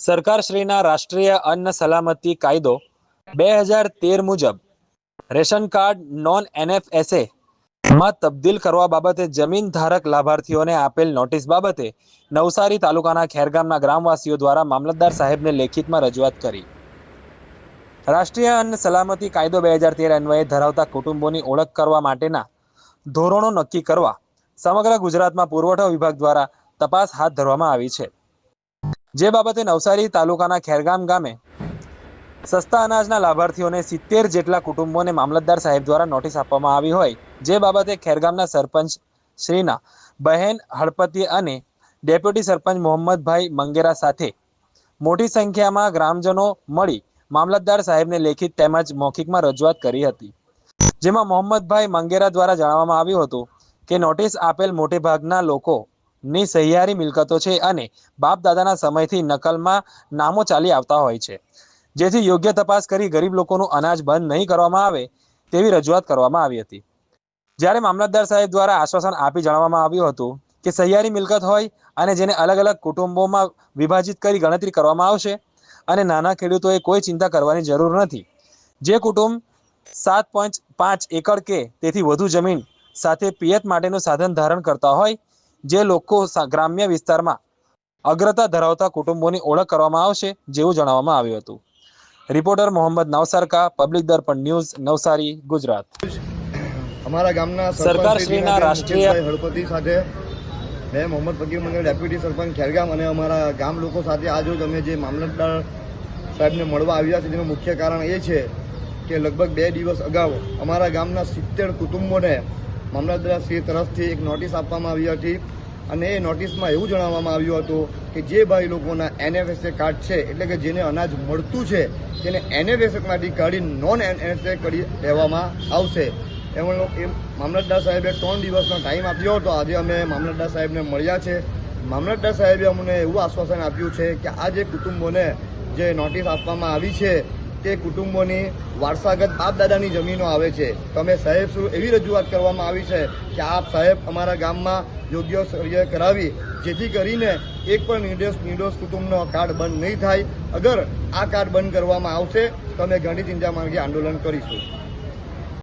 સરકારશ્રીના રાષ્ટ્રીય અન્ન સલામતી કાયદો બે હજાર તેર મુજબ રેશન કાર્ડ નોન એનએફએસએ માં તબદીલ કરવા બાબતે જમીન ધારક લાભાર્થીઓને આપેલ નોટિસ બાબતે નવસારી તાલુકાના ખેરગામના ગ્રામવાસીઓ દ્વારા મામલતદાર સાહેબને લેખિતમાં રજૂઆત કરી. રાષ્ટ્રીય અન્ન સલામતી કાયદો બે હજાર તેર અન્વયે ધરાવતા કુટુંબોની ઓળખ કરવા માટેના ધોરણો નક્કી કરવા સમગ્ર ગુજરાતમાં પુરવઠા વિભાગ દ્વારા તપાસ હાથ ધરવામાં આવી છે. જે બાબતે નવસારી તાલુકાના ખેરગામ ગામે સસ્તા અનાજના લાભાર્થીઓને સિત્તેર જેટલા કુટુંબોને મામલતદાર સાહેબ દ્વારા નોટિસ આપવામાં આવી હોય, જે બાબતે ખેરગામના સરપંચ શ્રીના બહેન હળપતિ અને ડેપ્યુટી સરપંચ મોહમ્મદભાઈ મંગેરા સાથે મોટી સંખ્યામાં ગ્રામજનો મળી મામલતદાર સાહેબને લેખિત તેમજ મૌખિકમાં રજૂઆત કરી હતી. જેમાં મોહમ્મદભાઈ મંગેરા દ્વારા જણાવવામાં આવ્યું હતું કે, નોટિસ આપેલ મોટે ભાગના લોકોની સહિયારી મિલકતો છે અને બાપ દાદાના સમયથી નકલમાં નામો ચાલી આવતા હોય છે. જેથી યોગ્ય તપાસ કરી ગરીબ લોકોનું અનાજ બંધ નહીં કરવામાં આવે તેવી રજૂઆત કરવામાં આવી હતી. જ્યારે મામલતદાર સાહેબ દ્વારા આશ્વાસન આપી જણાવવામાં આવ્યું હતું કે સહિયારી મિલકત હોય અને જેને અલગ અલગ કુટુંબોમાં વિભાજિત કરી ગણતરી કરવામાં આવશે અને નાના ખેડૂતોએ કોઈ ચિંતા કરવાની જરૂર નથી. જે કુટુંબ સાત પોઈન્ટ પાંચ એકર કે તેથી વધુ જમીન સાથે પિયત માટેનું સાધન ધારણ કરતા હોય જે લોકો ગ્રામ્ય વિસ્તારમાં અગ્રતા ધરાવતા કુટુંબોની ઓળખ કરવામાં આવશે જેવું જણાવવામાં આવ્યું હતું. Reporter Mohammad Navsarka public Darpan news Navsari Gujarat. અમારા ગામના સરકારશ્રીના રાષ્ટ્રીય- હળપતિ સાથે મેં મોહમ્મદ ફકીર મંડળ ડેપ્યુટી સરપંચ ખેરગામ અને અમારા ગામ લોકો સાથે આજે જ અમે જે મામલતદાર સાહેબને મળવા આવ્યા છે તેનું મુખ્ય કારણ એ છે કે લગભગ બે દિવસ અગાઉ અમારા ગામના સિત્તેર કુટુંબોને મામલતદાર શ્રી તરફથી એક નોટિસ આપવામાં આવી હતી અને એ નોટિસમાં એવું જણાવવામાં આવ્યું હતું કે જે ભાઈ લોકોના એનએફએસએ કાર્ડ છે, એટલે કે જેને અનાજ મળતું છે, તેને એનએફએસએમાંથી કાઢી નોન એનએફએસએ કરી દેવામાં આવશે. એમાં એ મામલતદાર સાહેબે ત્રણ દિવસનો ટાઈમ આપ્યો હતો. આજે અમે મામલતદાર સાહેબને મળ્યા છે. મામલતદાર સાહેબે અમને એવું આશ્વાસન આપ્યું છે કે આ જે કુટુંબોને જે નોટિસ આપવામાં આવી છે તે કુટુંબોની વારસાગત બાપ દાદાની જમીનો આવે છે. તમે સાહેબ શું એવી રજૂઆત કરવામાં આવી છે કે આપ સાહેબ અમારા ગામમાં યોગ્ય સર્વે કરાવી, જેથી કરીને એક પણ નિર્દોષ નિર્દોષ કુટુંબનો કાર્ડ બંધ નહીં થાય. અગર આ કાર્ડ બંધ કરવામાં આવશે, તો અમે ગાંધી ચિંતા માર્ગે આંદોલન કરીશું.